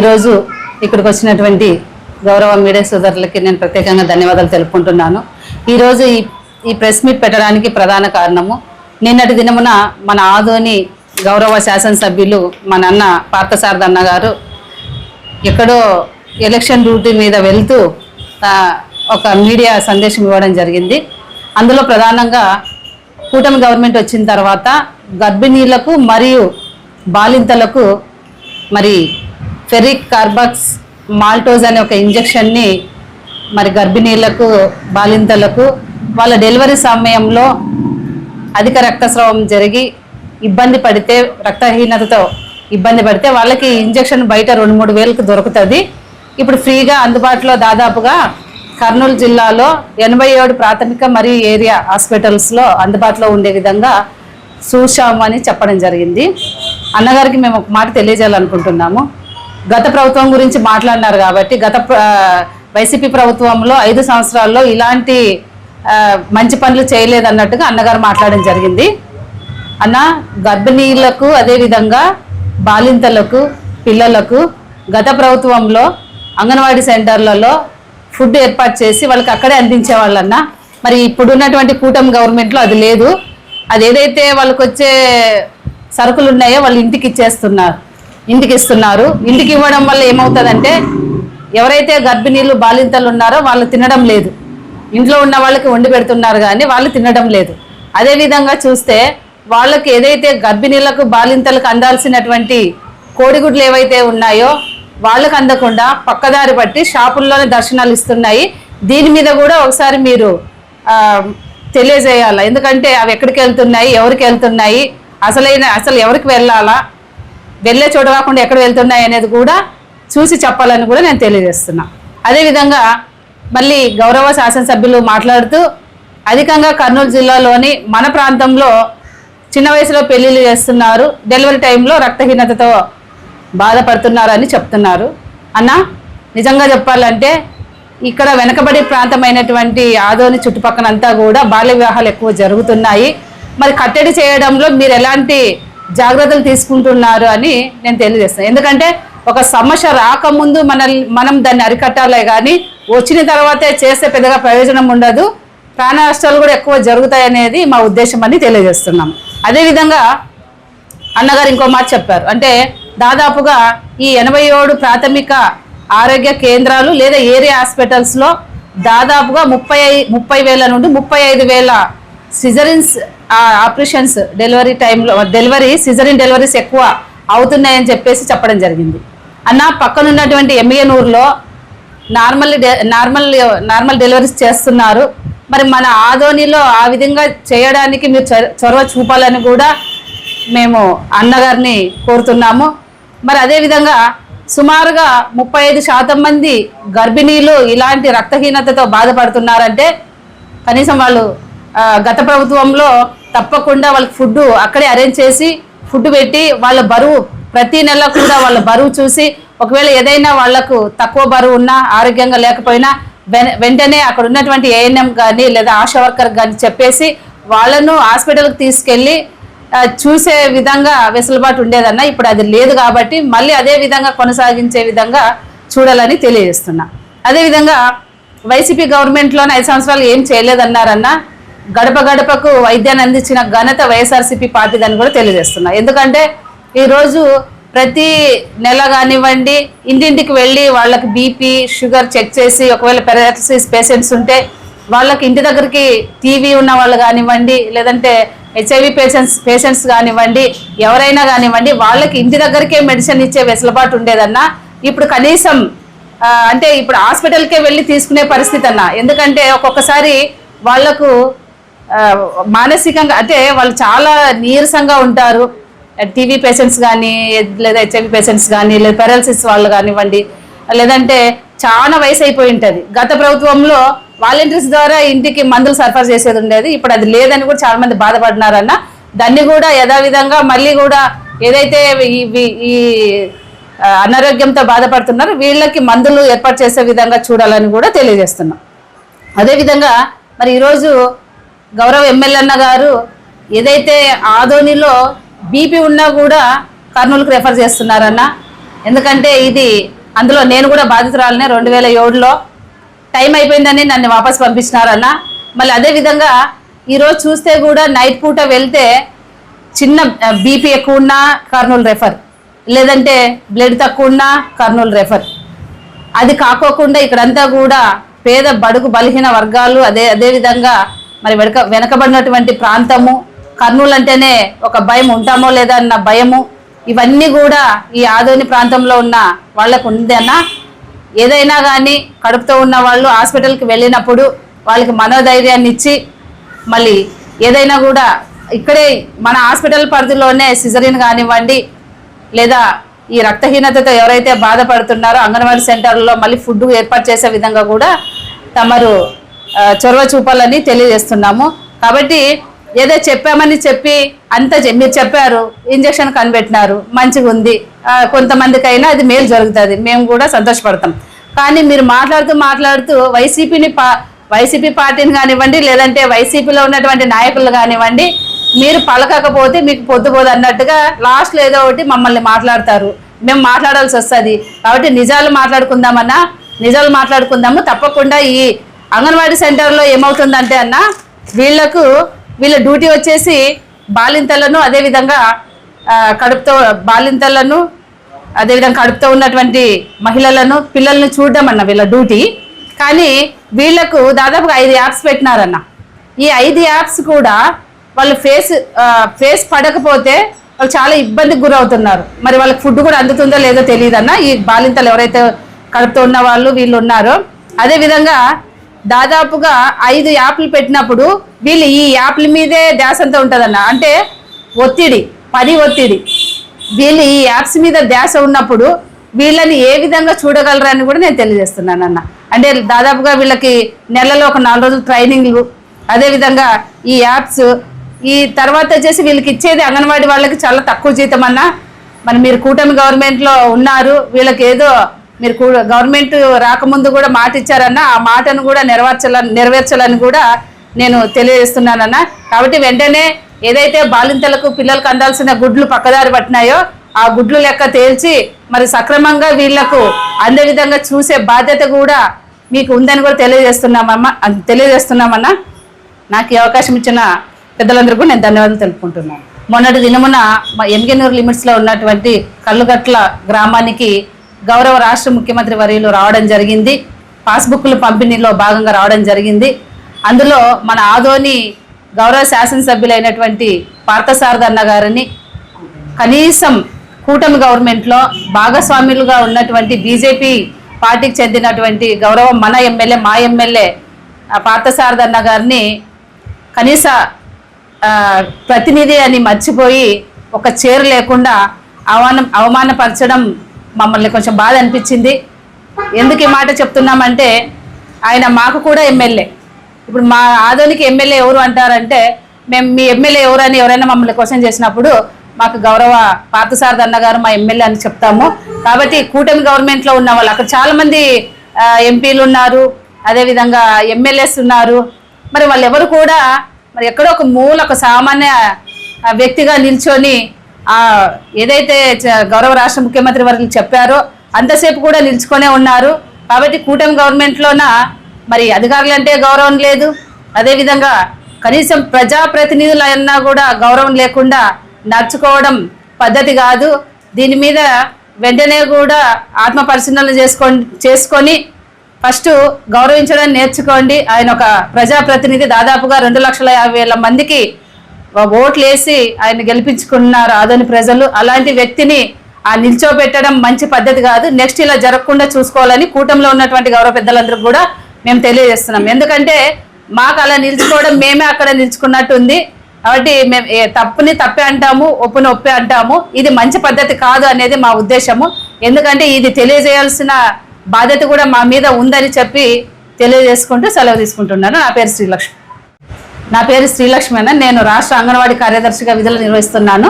ఈరోజు ఇక్కడికి వచ్చినటువంటి గౌరవ మీడియా సోదరులకి నేను ప్రత్యేకంగా ధన్యవాదాలు తెలుపుకుంటున్నాను. ఈరోజు ఈ ఈ ప్రెస్ మీట్ పెట్టడానికి ప్రధాన కారణము నిన్నటి దినమున మన ఆదోని గౌరవ శాసనసభ్యులు మన అన్న పార్థసారథి అన్న గారు ఎక్కడో ఎలక్షన్ డ్యూటీ మీద వెళ్తూ ఒక మీడియా సందేశం ఇవ్వడం జరిగింది. అందులో ప్రధానంగా కూటమి గవర్నమెంట్ వచ్చిన తర్వాత గర్భిణీలకు మరియు బాలింతలకు మరి ఫెరిక్ కార్బాక్స్ మాల్టోజ్ అనే ఒక ఇంజెక్షన్ని మరి గర్భిణీలకు బాలింతలకు వాళ్ళ డెలివరీ సమయంలో అధిక రక్తస్రావం జరిగి ఇబ్బంది పడితే రక్తహీనతతో ఇబ్బంది పడితే వాళ్ళకి ఇంజెక్షన్ బయట రెండు మూడు వేలకు దొరుకుతుంది. ఇప్పుడు ఫ్రీగా అందుబాటులో దాదాపుగా కర్నూలు జిల్లాలో ఎనభై ఏడు ప్రాథమిక మరియు ఏరియా హాస్పిటల్స్లో అందుబాటులో ఉండే విధంగా చూశామని చెప్పడం జరిగింది. అన్నగారికి మేము ఒక మాట తెలియజేయాలనుకుంటున్నాము. గత ప్రభుత్వం గురించి మాట్లాడినారు కాబట్టి గత వైసీపీ ప్రభుత్వంలో ఐదు సంవత్సరాల్లో ఇలాంటి మంచి పనులు చేయలేదన్నట్టుగా అన్నగారు మాట్లాడడం జరిగింది. అన్న గర్భిణీలకు అదేవిధంగా బాలింతలకు పిల్లలకు గత ప్రభుత్వంలో అంగన్వాడీ సెంటర్లలో ఫుడ్ ఏర్పాటు చేసి వాళ్ళకి అక్కడే అందించేవాళ్ళన్న. మరి ఇప్పుడున్నటువంటి కూటమి గవర్నమెంట్లో అది లేదు. అది ఏదైతే వాళ్ళకి వచ్చే సరుకులు ఉన్నాయో వాళ్ళు ఇంటికి ఇచ్చేస్తున్నారు. ఇంటికి ఇస్తున్నారు ఇంటికి ఇవ్వడం వల్ల ఏమవుతుందంటే ఎవరైతే గర్భిణీలు బాలింతలు ఉన్నారో వాళ్ళు తినడం లేదు. ఇంట్లో ఉన్న వాళ్ళకి వండి పెడుతున్నారు కానీ వాళ్ళు తినడం లేదు. అదేవిధంగా చూస్తే వాళ్ళకి ఏదైతే గర్భిణీలకు బాలింతలకు అందాల్సినటువంటి కోడిగుడ్లు ఏవైతే ఉన్నాయో వాళ్ళకు అందకుండా పక్కదారి పట్టి షాపుల్లోనే దర్శనాలు ఇస్తున్నాయి. దీని మీద కూడా ఒకసారి మీరు ఆ, తెలియజేయాలి? ఎందుకంటే అవి ఎక్కడికి వెళ్తున్నాయి ఎవరికి వెళ్తున్నాయి అసలైన అసలు ఎవరికి వెళ్ళాలా? వెళ్ళే చోట కాకుండా ఎక్కడ వెళ్తున్నాయి అనేది కూడా చూసి చెప్పాలని కూడా నేను తెలియజేస్తున్నా. అదేవిధంగా మళ్ళీ గౌరవ శాసనసభ్యులు మాట్లాడుతూ అధికంగా కర్నూలు జిల్లాలోని మన ప్రాంతంలో చిన్న వయసులో పెళ్ళిళ్ళు చేస్తున్నారు డెలివరీ టైంలో రక్తహీనతతో బాధపడుతున్నారని చెప్తున్నారు. అన్న నిజంగా చెప్పాలంటే ఇక్కడ వెనకబడి ప్రాంతమైనటువంటి ఆదోని చుట్టుపక్కలంతా కూడా బాల్య వివాహాలు ఎక్కువ జరుగుతున్నాయి. మరి కట్టడి చేయడంలో మీరు ఎలాంటి జాగ్రత్తలు తీసుకుంటున్నారు అని నేను తెలియజేస్తాను. ఎందుకంటే ఒక సమస్య రాకముందు మన మనం దాన్ని అరికట్టాలే కానీ వచ్చిన తర్వాతే చేస్తే పెద్దగా ప్రయోజనం ఉండదు. ప్రాణ నష్టాలు కూడా ఎక్కువ జరుగుతాయి అనేది మా ఉద్దేశం అని తెలియజేస్తున్నాం. అదేవిధంగా అన్నగారు ఇంకో మాట చెప్పారు. అంటే దాదాపుగా ఈ ఎనభై ఏడు ప్రాథమిక ఆరోగ్య కేంద్రాలు లేదా ఏరియా హాస్పిటల్స్లో దాదాపుగా ముప్పై ఐ- ముప్పై వేల నుండి ముప్పై ఐదు వేల సిజరిన్స్ ఆపరేషన్స్ డెలివరీ టైంలో డెలివరీ సిజరిన్ డెలివరీస్ ఎక్కువ అవుతున్నాయని చెప్పేసి చెప్పడం జరిగింది. అన్న పక్కనున్నటువంటి ఎంఈఎనూరులో నార్మల్ డె- నార్మల్ నార్మల్ డెలివరీస్ చేస్తున్నారు. మరి మన ఆదోనిలో ఆ విధంగా చేయడానికి మీరు చొరవ చూపాలని కూడా మేము అన్నగారిని కోరుతున్నాము. మరి అదేవిధంగా సుమారుగా ముప్పై ఐదు శాతం మంది గర్భిణీలు ఇలాంటి రక్తహీనతతో బాధపడుతున్నారంటే కనీసం వాళ్ళు గత ప్రభుత్వంలో తప్పకుండా వాళ్ళకి ఫుడ్ అక్కడే అరేంజ్ చేసి ఫుడ్ పెట్టి వాళ్ళ బరువు ప్రతి నెల కూడా వాళ్ళ బరువు చూసి ఒకవేళ ఏదైనా వాళ్ళకు తక్కువ బరువు ఉన్నా ఆరోగ్యంగా లేకపోయినా వెన- వెంటనే అక్కడ ఉన్నటువంటి ఏఎన్ఎం కానీ లేదా ఆశా వర్కర్ కానీ చెప్పేసి వాళ్ళను హాస్పిటల్కి తీసుకెళ్ళి చూసే విధంగా వెసులుబాటు ఉండేదన్న ఇప్పుడు అది లేదు కాబట్టి మళ్ళీ అదే విధంగా కొనసాగించే విధంగా చూడాలని తెలియజేస్తున్నా. అదేవిధంగా వైసీపీ గవర్నమెంట్లోనే ఐదు సంవత్సరాలు ఏం చేయలేదన్నారన్నా గడప గడపకు వైద్యాన్ని అందించిన ఘనత వైఎస్ఆర్సీపీ పార్టీదని కూడా తెలియజేస్తున్నా. ఎందుకంటే ఈరోజు ప్రతి నెల కానివ్వండి ఇంటింటికి వెళ్ళి వాళ్ళకి బీపీ షుగర్ చెక్ చేసి ఒకవేళ పెరాలసిస్ పేషెంట్స్ ఉంటే వాళ్ళకి ఇంటి దగ్గరికి టీవీ ఉన్న వాళ్ళు కానివ్వండి లేదంటే హెచ్ఐవి పేషెంట్స్ పేషెంట్స్ కానివ్వండి ఎవరైనా కానివ్వండి వాళ్ళకి ఇంటి దగ్గరికే మెడిసిన్ ఇచ్చే వెసులుబాటు ఉండేదన్నా ఇప్పుడు కనీసం అంటే ఇప్పుడు హాస్పిటల్కే వెళ్ళి తీసుకునే పరిస్థితి అన్న ఎందుకంటే ఒక్కొక్కసారి వాళ్ళకు మానసికంగా అంటే వాళ్ళు చాలా నీరసంగా ఉంటారు. టీవీ పేషెంట్స్ కానీ లేదా హెచ్ఐవి పేషెంట్స్ కానీ లేదా పెరాలసిస్ వాళ్ళు కానివ్వండి లేదంటే చాలా వయసు అయిపోయి ఉంటుంది. గత ప్రభుత్వంలో వాలంటీర్స్ ద్వారా ఇంటికి మందులు సరఫరా చేసేది ఉండేది. ఇప్పుడు అది లేదని కూడా చాలా మంది బాధపడినారన్న దాన్ని కూడా యథావిధంగా మళ్ళీ కూడా ఏదైతే ఈ అనారోగ్యంతో బాధపడుతున్నారో వీళ్ళకి మందులు ఏర్పాటు చేసే విధంగా చూడాలని కూడా తెలియజేస్తున్నాం. అదేవిధంగా మరి ఈరోజు గౌరవ ఎమ్మెల్యేన్న గారు ఏదైతే ఆదోనిలో బీపీ ఉన్నా కూడా కర్నూలుకు రెఫర్ చేస్తున్నారన్న. ఎందుకంటే ఇది అందులో నేను కూడా బాధితురాలనే రెండు వేల ఏడులో టైం అయిపోయిందని నన్ను వాపస్ పంపించినారన్న. మళ్ళీ అదే విధంగా ఈరోజు చూస్తే కూడా నైట్ పూట వెళ్తే చిన్న బీపీ ఎక్కువ ఉన్నా కర్నూలు రెఫర్ లేదంటే బ్లడ్ తక్కువ ఉన్నా కర్నూలు రెఫర్ అది కాకోకుండా ఇక్కడంతా కూడా పేద బడుగు బలహీన వర్గాలు అదే అదే విధంగా మరి వెనక వెనకబడినటువంటి ప్రాంతము కర్నూలు అంటేనే ఒక భయం ఉంటామో లేదా అన్న భయము ఇవన్నీ కూడా ఈ ఆదోని ప్రాంతంలో ఉన్న వాళ్ళకు ఉందన్నా ఏదైనా కానీ కడుపుతో ఉన్న వాళ్ళు హాస్పిటల్కి వెళ్ళినప్పుడు వాళ్ళకి మనోధైర్యాన్ని ఇచ్చి మళ్ళీ ఏదైనా కూడా ఇక్కడే మన హాస్పిటల్ పరిధిలోనే సిజరిన్ కానివ్వండి లేదా ఈ రక్తహీనతతో ఎవరైతే బాధపడుతున్నారో అంగన్వాడీ సెంటర్లో మళ్ళీ ఫుడ్ ఏర్పాటు చేసే విధంగా కూడా తమరు చొరవ చూపాలని తెలియజేస్తున్నాము. కాబట్టి ఏదో చెప్పామని చెప్పి అంత చె- మీరు చెప్పారు ఇంజక్షన్ కనిపెట్టినారు మంచిగా ఉంది. కొంతమందికైనా అది మేలు జరుగుతుంది. మేము కూడా సంతోషపడతాం. కానీ మీరు మాట్లాడుతూ మాట్లాడుతూ వైసీపీని పా వైసీపీ పార్టీని కానివ్వండి లేదంటే వైసీపీలో ఉన్నటువంటి నాయకులు కానివ్వండి మీరు పలకకపోతే మీకు పొద్దుపోదు అన్నట్టుగా లాస్ట్లో ఏదో ఒకటి మమ్మల్ని మాట్లాడతారు. మేము మాట్లాడాల్సి వస్తుంది. కాబట్టి నిజాలు మాట్లాడుకుందామన్నా నిజాలు మాట్లాడుకుందాము. తప్పకుండా ఈ అంగన్వాడీ సెంటర్లో ఏమవుతుందంటే అన్న వీళ్ళకు వీళ్ళ డ్యూటీ వచ్చేసి బాలింతలను అదేవిధంగా కడుపుతో బాలింతలను అదేవిధంగా కడుపుతో ఉన్నటువంటి మహిళలను పిల్లలను చూడడం అన్న వీళ్ళ డ్యూటీ. కానీ వీళ్ళకు దాదాపుగా ఐదు యాప్స్ పెట్టినారన్న. ఈ ఐదు యాప్స్ కూడా వాళ్ళు ఫేస్ ఫేస్ పడకపోతే వాళ్ళు చాలా ఇబ్బందికి గురవుతున్నారు. మరి వాళ్ళకి ఫుడ్ కూడా అందుతుందో లేదో తెలియదన్న. ఈ బాలింతలు ఎవరైతే కడుపుతో ఉన్న వాళ్ళు వీళ్ళు ఉన్నారో అదేవిధంగా దాదాపుగా ఐదు యాప్లు పెట్టినప్పుడు వీళ్ళు ఈ యాప్ల మీదే ధ్యాస అంతా ఉంటుందన్న. అంటే ఒత్తిడి పని ఒత్తిడి. వీళ్ళు ఈ యాప్స్ మీద ధ్యాస ఉన్నప్పుడు వీళ్ళని ఏ విధంగా చూడగలరని కూడా నేను తెలియజేస్తున్నాను అన్న అంటే దాదాపుగా వీళ్ళకి నెలలో ఒక నాలుగు రోజులు ట్రైనింగ్లు. అదేవిధంగా ఈ యాప్స్ ఈ తర్వాత వచ్చేసి వీళ్ళకి ఇచ్చేది అంగన్వాడీ వాళ్ళకి చాలా తక్కువ జీతం అన్న. మరి మీరు కూటమి గవర్నమెంట్లో ఉన్నారు వీళ్ళకి ఏదో మీరు కూడా గవర్నమెంట్ రాకముందు కూడా మాట ఇచ్చారన్న ఆ మాటను కూడా నెరవేర్చాల నెరవేర్చాలని కూడా నేను తెలియజేస్తున్నానన్న. కాబట్టి వెంటనే ఏదైతే బాలింతలకు పిల్లలకు అందాల్సిన గుడ్లు పక్కదారి పట్టినాయో ఆ గుడ్లు లెక్క తేల్చి మరి సక్రమంగా వీళ్ళకు అందే విధంగా చూసే బాధ్యత కూడా మీకు ఉందని కూడా తెలియజేస్తున్నామమ్మా తెలియజేస్తున్నామన్నా. నాకు ఈ అవకాశం ఇచ్చిన పెద్దలందరికీ నేను ధన్యవాదాలు తెలుపుకుంటున్నాను. మొన్నటి దినమున మా ఎమ్గెనూరు లిమిట్స్లో ఉన్నటువంటి కళ్ళుగట్ల గ్రామానికి గౌరవ రాష్ట్ర ముఖ్యమంత్రి వర్యులు రావడం జరిగింది. పాస్బుక్ల పంపిణీలో భాగంగా రావడం జరిగింది. అందులో మన ఆదోని గౌరవ శాసనసభ్యులైనటువంటి పార్థసారథి గారిని కనీసం కూటమి గవర్నమెంట్లో భాగస్వాములుగా ఉన్నటువంటి బీజేపీ పార్టీకి చెందినటువంటి గౌరవ మన ఎమ్మెల్యే మా ఎమ్మెల్యే ఆ గారిని కనీస ప్రతినిధి అని మర్చిపోయి ఒక చీర లేకుండా అవమానం అవమానపరచడం మమ్మల్ని కొంచెం బాధ అనిపించింది. ఎందుకు ఈ మాట చెప్తున్నామంటే ఆయన మాకు కూడా ఎమ్మెల్యే. ఇప్పుడు మా ఆదోనికి ఎమ్మెల్యే ఎవరు అంటారంటే మేము మీ ఎమ్మెల్యే ఎవరని ఎవరైనా మమ్మల్ని క్వశ్చన్ చేసినప్పుడు మాకు గౌరవ పార్థసారథి అన్నగారు మా ఎమ్మెల్యే అని చెప్తాము. కాబట్టి కూటమి గవర్నమెంట్లో ఉన్న వాళ్ళు అక్కడ చాలామంది ఎంపీలు ఉన్నారు అదేవిధంగా ఎమ్మెల్యేస్ ఉన్నారు. మరి వాళ్ళు ఎవరు కూడా మరి ఎక్కడో ఒక మూల ఒక సామాన్య వ్యక్తిగా నిల్చొని ఏదైతే చ- గౌరవ రాష్ట్ర ముఖ్యమంత్రి వారికి చెప్పారో అంతసేపు కూడా నిలుచుకొనే ఉన్నారు. కాబట్టి కూటమి గవర్నమెంట్లోన మరి అధికారులంటే గౌరవం లేదు. అదేవిధంగా కనీసం ప్రజాప్రతినిధులు అన్నా కూడా గౌరవం లేకుండా నడుచుకోవడం పద్ధతి కాదు. దీని మీద వెంటనే కూడా ఆత్మ పరిశీలన చేసుకొని చేసుకొని ఫస్ట్ గౌరవించడం నేర్చుకోండి. ఆయన ఒక ప్రజాప్రతినిధి దాదాపుగా రెండు లక్షల యాభై వేల మందికి ఓట్లు వేసి ఆయన గెలిపించుకున్నారు ఆదని ప్రజలు. అలాంటి వ్యక్తిని ఆ నిల్చోబెట్టడం మంచి పద్ధతి కాదు. నెక్స్ట్ ఇలా జరగకుండా చూసుకోవాలని కూటమిలో ఉన్నటువంటి గౌరవ పెద్దలందరూ కూడా మేము తెలియజేస్తున్నాం. ఎందుకంటే మాకు అలా నిలుచుకోవడం మేమే అక్కడ నిలుచుకున్నట్టుంది కాబట్టి మేము తప్పుని తప్పే అంటాము ఒప్పుని ఒప్పే అంటాము. ఇది మంచి పద్ధతి కాదు అనేది మా ఉద్దేశము. ఎందుకంటే ఇది తెలియజేయాల్సిన బాధ్యత కూడా మా మీద ఉందని చెప్పి తెలియజేసుకుంటూ సెలవు తీసుకుంటున్నాను. నా పేరు శ్రీలక్ష్మి నా పేరు శ్రీలక్ష్మి అన్న. నేను రాష్ట్ర అంగన్వాడీ కార్యదర్శిగా విధులు నిర్వహిస్తున్నాను.